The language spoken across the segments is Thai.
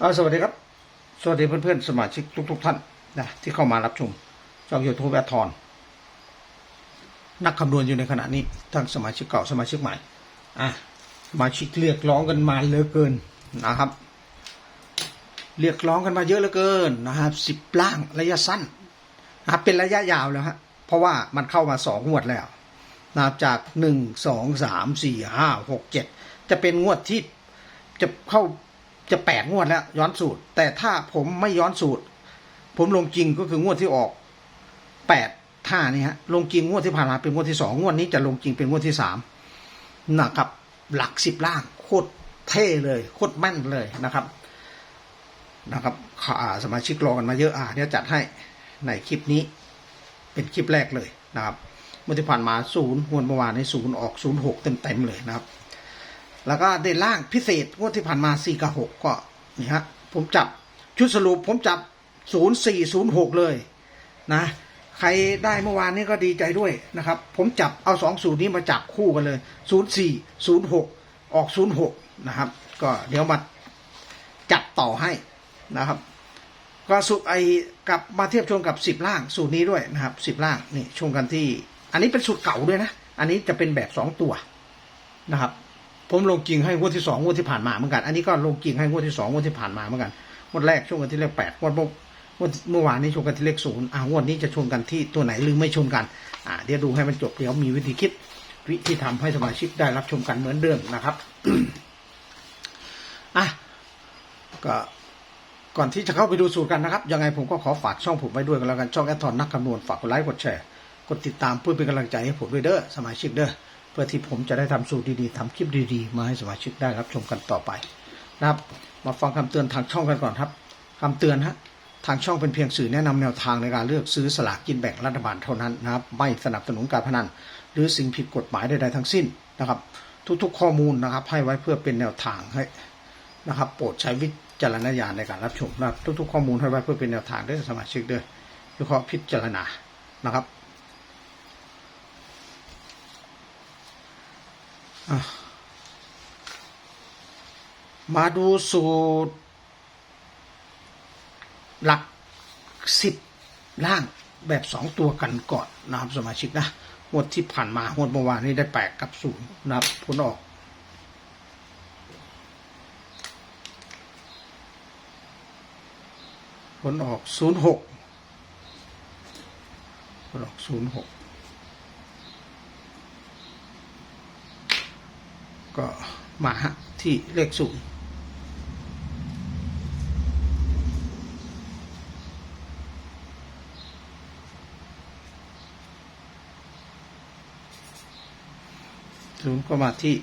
อ่าสวัสดีครับ สวัสดีเพื่อนๆสมาชิกทุก ๆ ท่านนะที่เข้ามารับชมช่องยูทูบแอดทอนนักคำนวณอยู่ในขณะนี้ทั้งสมาชิกเก่าสมาชิกใหม่อะสมาชิกเรียกร้องกันมาเหลือเกินนะครับ เรียกร้องกันมาเยอะเหลือเกินนะครับสิบล่างระยะสั้นนะครับเป็นระยะยาวแล้วฮะเพราะว่ามันเข้ามาสองงวดแล้วนะครับจากหนึ่งสองสามสี่ห้าหกเจ็ดจะเป็นงวดที่จะเข้า จะแปดงวดแล้ว ย้อนสูตร แต่ถ้าผมไม่ย้อนสูตร ผมลงจริงก็คืองวดที่ออกแปดท่านี่ฮะลงจริงงวดที่ผ่านมาเป็นงวดที่สองงวดนี้จะลงจริงเป็นงวดที่สามนะครับหลักสิบล่างโคตรเท่เลยโคตรแม่นเลยนะครับนะครับอ่าสมาชิกรอกันมาเยอะอ่าเดี๋ยวจัดให้ในคลิปนี้ เป็นคลิปแรกเลยนะครับเมื่อที่ผ่านมาศูนย์งวดเมื่อวานในศูนย์ออกศูนย์หกเต็มเต็มๆเลยนะครับ แล้วก็เด่นล่างพิเศษงวดที่ผ่านมาสี่กับหกก็นี่ฮะผมจับชุดสรุปผมจับศูนย์สี่ศูนย์หกเลยนะ ใครได้เมื่อวานนี้ก็ดีใจด้วยนะครับ ผมจับเอาสองสูตรนี้มาจับคู่กันเลยศูนย์สี่ศูนย์หกออกศูนย์หกนะครับ ก็เดี๋ยวมาจัดต่อให้นะครับก็สูตรไอกลับมาเทียบชมกับสิบล่างสูตรนี้ด้วยนะครับสิบล่างนี่ชมกันที่ อันนี้เป็นสูตรเก่าด้วยนะ อันนี้จะเป็นแบบสองตัวนะครับ ผมลงจริงให้งวดที่สองงวดที่ผ่านมาเหมือนกัน อันนี้ก็ลงจริงให้งวดที่สองงวดที่ผ่านมาเหมือนกันงวดแรกชนกันที่เลขแปดงวดเมื่องวดเมื่อวานนี้ชนกันที่เลขศูนย์อ่างวดนี้จะชนกันที่ตัวไหนหรือไม่ชนกัน อ่า เดี๋ยวดูให้มันจบเดี๋ยวมีวิธีคิดวิธีทำให้สมาชิกได้รับชมกันเหมือนเดิมนะครับ อะ ก็ก่อนที่จะเข้าไปดูสูตรกันนะครับ ยังไงผมก็ขอฝากช่องผมไว้ด้วยกันแล้วกันช่องแอดทอนนักคำนวณฝากกดไลค์กดแชร์กดติดตามเพื่อเป็นกำลังใจให้ผมด้วยเด้อสมาชิกเด้อ พื่อที่ผมจะได้ทำสูตรดีๆทำคลิปดีๆ มาให้สมาชิกได้รับชมกันต่อไปนะครับ มาฟังคำเตือนทางช่องกันก่อนครับคำเตือนฮะทางช่องเป็นเพียงสื่อแนะนำแนวทางในการเลือกซื้อสลากกินแบ่งรัฐบาลเท่านั้นนะครับ ไม่สนับสนุนการพนันหรือสิ่งผิดกฎหมายใดๆทั้งสิ้นนะครับ ทุกๆข้อมูลนะครับ ให้ไว้เพื่อเป็นแนวทางให้นะครับ โปรดใช้วิจารณญาณในการรับชมนะครับ ทุกๆข้อมูลให้ไว้เพื่อเป็นแนวทางด้วยสมาชิกด้วยวิเคราะห์พิจารณานะครับอะ มาดูสูตร หลักสิบล่างแบบสองตัวกันก่อนนะครับสมาชิกนะงวดที่ผ่านมางวดเมื่อวานนี้ได้แปดกับศูนย์นะครับผลออกผลออกศูนย์หกผลออกศูนย์หก ก็มาที่เลขศูนย์ศูนย์ก็มาที่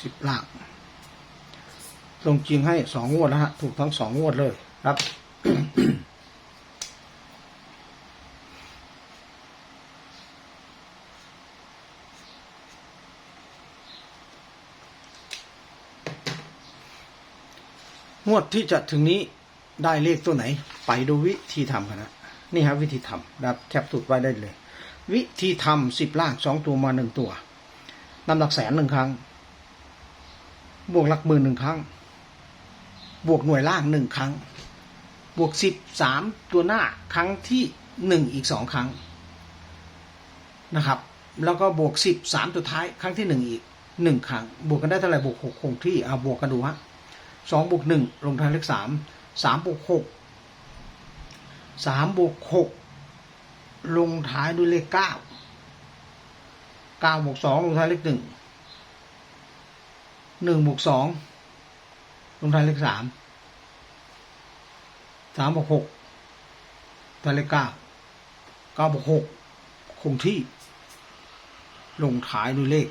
สิบล่างลงจริงให้สองงวดนะฮะ ถูกทั้งสองงวดเลยครับ งวดที่จะถึงนี้ได้เลขตัวไหน ไปดูวิธีทำกันนะนี่ครับวิธีทำนะครับแคปสูตรไว้ได้เลย วิธีทำสิบล่างสองตัวมาหนึ่งตัวนำหลักแสนหนึ่งครั้ง บวกหลักหมื่นหนึ่งครั้ง บวกหน่วยล่างหนึ่งครั้ง บวกสิบสามตัวหน้าครั้งที่หนึ่งอีกสองครั้งนะครับ แล้วก็บวกสิบสามตัวท้ายครั้งที่หนึ่งอีกหนึ่งครั้ง บวกกันได้เท่าไหร่บวกหกคงที่เอาบวกกันดูฮะ สองบวกหนึ่งลงท้ายเลขสามสามบวกหกสามบวกหกลงท้ายด้วยเลขเก้าเก้าบวกสองลงท้ายเลขหนึ่งหนึ่งบวกสองลงท้ายเลขสามสามบวกหกท้ายเลขเก้าเก้าบวกหกคงที่ ลงท้ายด้วยเลข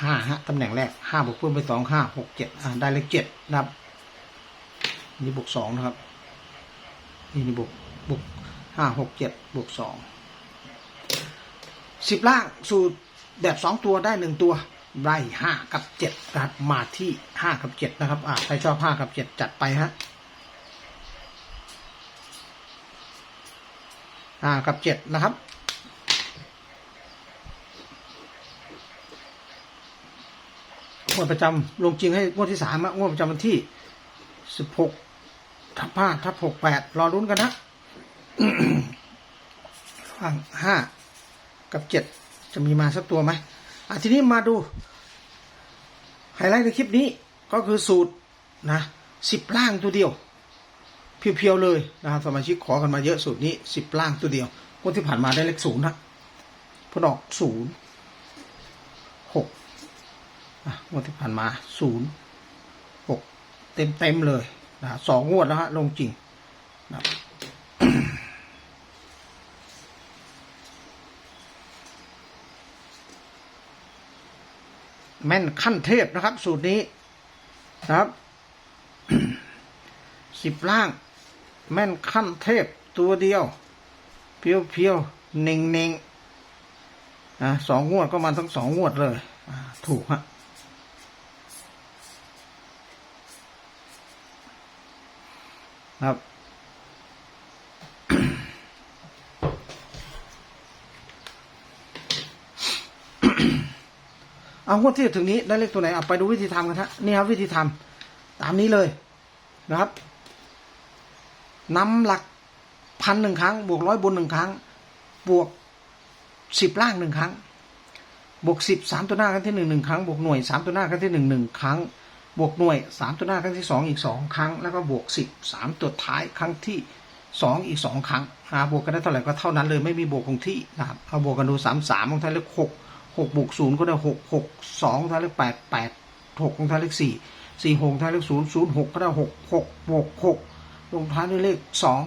ห้าฮะตำแหน่งแรกห้าบวกเพิ่มไปสองห้าหกเจ็ดอ่าได้เลขเจ็ดนะครับ นี่บวกสองนะครับ นี่นี่บวกบวกห้าหกเจ็ดบวกสองสิบล่างสูตรแบบสองตัวได้หนึ่งตัวไล่ห้ากับเจ็ดนะครับมาที่ห้ากับเจ็ดนะครับอ่าใครชอบห้ากับเจ็ดจัดไปฮะห้ากับเจ็ดนะครับ งวดประจำลงจริงให้งวดที่สามงวดประจำวันที่สิบหกทับห้าทับหกแปดรอรุ้นกันนะฟังห้ากับเจ็ดจะมีมาสักตัวไหมอะทีนี้มาดู ไฮไลท์ในคลิปนี้ก็คือสูตรนะสิบล่างตัวเดียว เพียวๆเลยนะครับสมาชิกขอกันมาเยอะสูตรนี้สิบล่างตัวเดียวคนที่ผ่านมาได้เลขศูนย์นะพนออกศูนย์หก งวดที่ผ่านมาศูนย์หกเต็มเต็มเลยนะสองงวดแล้วฮะลงจริงนะแม่นขั้นเทพนะครับ สูตรนี้นะครับสิบล่าง แม่นขั้นเทพตัวเดียว เพียวเพียวเน่งเน่งอะสองงวดก็มาทั้งสองงวดเลย ถูกฮะ ครับ เอางวดที่ถึงนี้ได้เลขตัวไหนเอาไปดูวิธีทำกันฮะนี่ครับ วิธีทำตามนี้เลยนะครับนำหลักพันหนึ่งครั้ง บวกร้อยบนหนึ่งครั้ง บวกสิบล่างหนึ่งครั้ง บวกสิบสามตัวหน้าครั้งที่หนึ่งหนึ่งครั้ง บวกหน่วยสามตัวหน้าครั้งที่หนึ่งหนึ่งครั้ง บวกหน่วยสามตัวหน้าครั้งที่สองอีกสองครั้ง แล้วก็บวกสิบสามตัวท้ายครั้งที่สองอีกสองครั้งหาบวกกันได้เท่าไหร่ก็เท่านั้นเลยไม่มีบวกคงที่นะครับเอาบวกกันดูสามสามของไทยเลขหกหกบวกศูนย์ก็ได้หกหกสองของไทยเลขแปดแปดหกของไทยเลขสี่สี่หกของไทยเลขศูนย์ศูนย์หกก็ได้หกหกบวกหกลงท้ายด้วยเลขสอง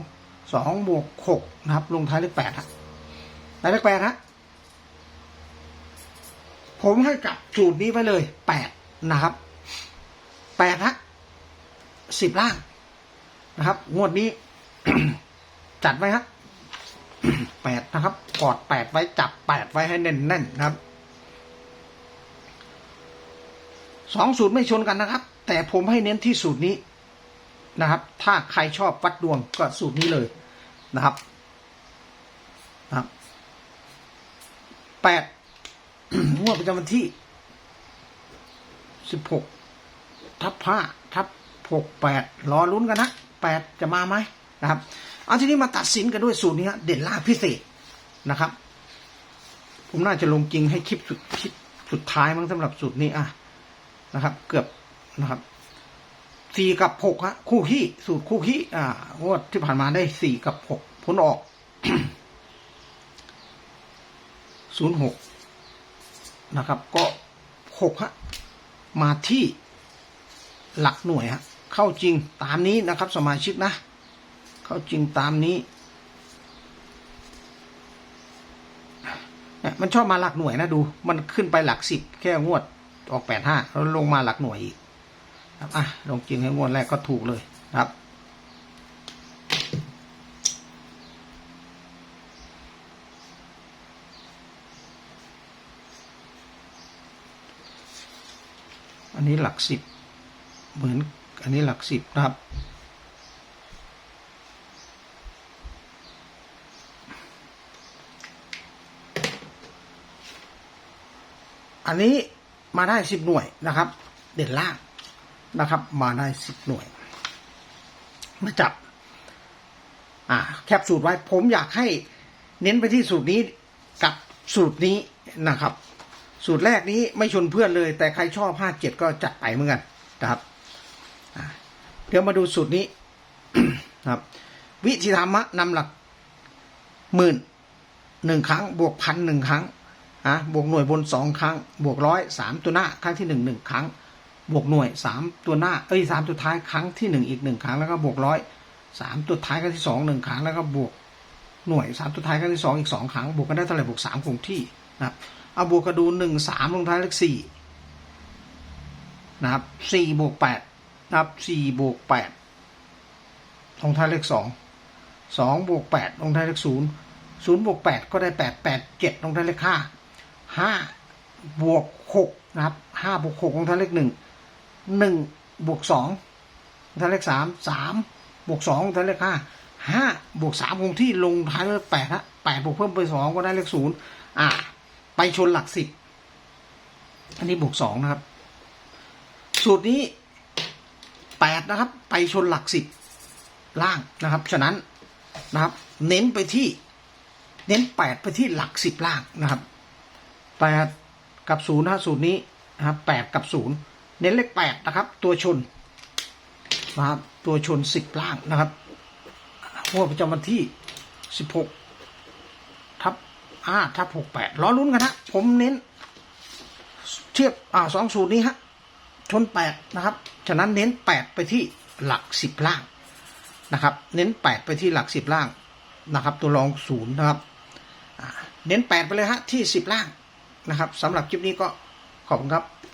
สองบวกหกนะครับ ลงท้ายเลขแปดฮะได้เลขแปดฮะผมให้กับสูตรนี้ไว้เลยแปดนะครับ แปดฮะสิบล่างนะครับ งวดนี้ จัดไว้ฮะแปดนะครับกอดแปดไว้จับแปดไว้ให้แน่นๆนะครับสองสูตรไม่ชนกันนะครับ แต่ผมให้เน้นที่สูตรนี้นะครับ ถ้าใครชอบวัดดวงก็สูตรนี้เลยนะครับนะครับแปดงวดประจำวันที่สิบหก ทับห้าทับหกแปดรอลุ้นกันนะแปดจะมาไหมนะครับเอาทีนี้มาตัดสินกันด้วยสูตรนี้เด่นล่าพิเศษนะครับ ผมน่าจะลงจริงให้คลิปสุดคลิปสุดท้ายมั้งสำหรับสูตรนี้อะนะครับ เกือบนะครับสี่กับหกฮะคู่ขี้สูตรคู่ขี้อ่างวดที่ผ่านมาได้สี่กับหกผลออกศูนย์หกนะครับ ก็หกฮะมาที่ หลักหน่วยฮะเข้าจริงตามนี้นะครับ สมาชิกนะ เข้าจริงตามนี้เนี่ยมันชอบมาหลักหน่วยนะดู มันขึ้นไปหลักสิบแค่งวดออกแปดห้าแล้วลงมาหลักหน่วยอีกครับอะลงจริงให้งวดแรกก็ถูกเลยครับ อันนี้หลักสิบ เหมือนอันนี้หลักสิบนะครับ อันนี้มาได้สิบหน่วยนะครับ เด่นล่างนะครับ มาได้สิบหน่วย มาจับ อ่า แคปสูตรไว้ ผมอยากให้เน้นไปที่สูตรนี้กับสูตรนี้นะครับ สูตรแรกนี้ไม่ชนเพื่อนเลย แต่ใครชอบห้าเจ็ดก็จัดไปเหมือนกันนะครับ เดี๋ยวมาดูสูตรนี้ครับ วิธีทำะนำหลักหมื่นหนึ่งครั้ง บวกพันหนึ่งครั้งอะบวกหน่วยบนสองครั้ง บวกร้อยสามตัวหน้าครั้งที่หนึ่งหนึ่งครั้ง บวกหน่วยสามตัวหน้าเอ้ยสามตัวท้ายครั้งที่หนึ่งอีกหนึ่งครั้งแล้วก็บวกร้อยสามตัวท้ายครั้งที่สองหนึ่งครั้งแล้วก็บวกหน่วยสามตัวท้ายครั้งที่สองอีกสองครั้ง บวกกันได้เท่าไหร่บวกสามคงที่นะครับเอาบวกกระดูหนึ่งสามลงท้ายเลขสี่นะครับสี่บวกแปด นับสี่บวกแปดลงท้ายเลขสองสองบวกแปดลงท้ายเลขศูนย์ศูนย์บวกแปดก็ได้แปดแปดเจ็ดลงท้ายเลขห้าห้าบวกหกนะครับห้าบวกหกลงท้ายเลขหนึ่งหนึ่งบวกสองลงท้ายเลขสามสามบวกสองลงท้ายเลขห้าห้าบวกสามคงที่ลงท้ายเลขแปดฮะแปดบวกเพิ่มไปสองก็ได้เลขศูนย์อ่า ไปชนหลักสิบอันนี้บวกสองนะครับ สูตรนี้ แปดนะครับ ไปชนหลักสิบล่างนะครับ ฉะนั้นนะครับ เน้นไปที่ เน้นแปดไปที่หลักสิบล่างนะครับแปดกับศูนย์นะสูตรนี้นะครับแปดกับศูนย์เน้นเลขแปดนะครับ ตัวชนนะครับ ตัวชนสิบล่างนะครับงวดประจำวันที่สิบหกทับอ่าทับหกแปดล้อลุ้นกันฮะผมเน้น เทียบอ่าสองสูตรนี้ฮะชนแปดนะครับ ฉะนั้นเน้นแปดไปที่หลักสิบล่างนะครับ เน้นแปดไปที่หลักสิบล่างนะครับ ตัวรองศูนย์นะครับเน้นแปดไปเลยฮะที่สิบล่างนะครับสำหรับคลิปนี้ก็ขอบคุณครับ